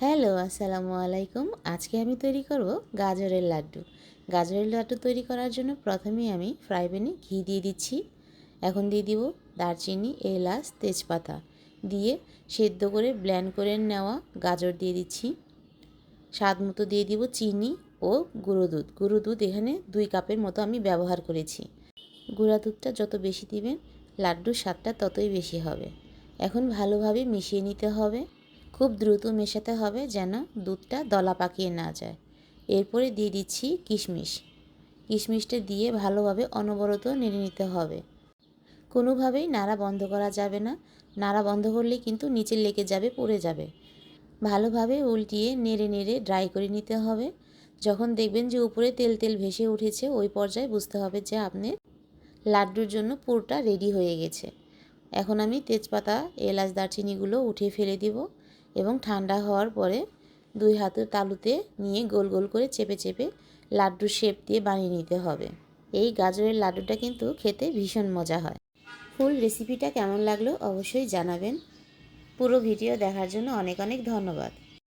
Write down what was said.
Hello, আসসালামু আলাইকুম। আজকে আমি তৈরি করব গাজরের লাড্ডু। গাজরের লাড্ডু তৈরি করার জন্য প্রথমেই আমি ফ্রাই প্যানে ঘি দিয়ে দিচ্ছি। এখন দিয়ে দিব দারচিনি, এলাচ, তেজপাতা। দিয়ে সেদ্ধ করে ব্ল্যান্ড করে নেওয়া গাজর দিয়ে দিচ্ছি। স্বাদ মতো দিয়ে দিব চিনি ও গুঁড়ো দুধ। গুঁড়ো দুধ এখানে দুই কাপের মতো আমি ব্যবহার করেছি। গুঁড়া দুধটা যত বেশি দিবেন, লাড্ডুর স্বাদটা ততই বেশি হবে। এখন ভালোভাবে মিশিয়ে নিতে হবে। খুব দ্রুত মেশাতে হবে যেন দুধটা দলা পাকিয়ে না যায়। এরপরে দিয়ে দিচ্ছি কিশমিশ। কিশমিশটা দিয়ে ভালোভাবে অনবরত নেড়ে নিতে হবে। কোনোভাবেই নাড়া বন্ধ করা যাবে না। নাড়া বন্ধ করলে কিন্তু নিচে লেগে যাবে, পড়ে যাবে। ভালোভাবে উল্টিয়ে নেড়ে নেড়ে ড্রাই করে নিতে হবে। যখন দেখবেন যে উপরে তেল তেল ভেসে উঠেছে, ওই পর্যায়ে বুঝতে হবে যে আপনি লাড্ডুর জন্য পুরটা রেডি হয়ে গেছে। এখন আমি তেজপাতা, এলাচ, দারচিনিগুলো উঠিয়ে ফেলে দিব। এবং ঠান্ডা হওয়ার পরে দুই হাতের তালুতে নিয়ে গোল গোল করে চেপে চেপে লাড্ডু শেপ দিয়ে বানিয়ে নিতে হবে। এই গাজরের লাড্ডুটা কিন্তু খেতে ভীষণ মজা হয়। ফুল রেসিপিটা কেমন লাগল অবশ্যই জানাবেন। পুরো ভিডিও দেখার জন্য অনেক অনেক ধন্যবাদ।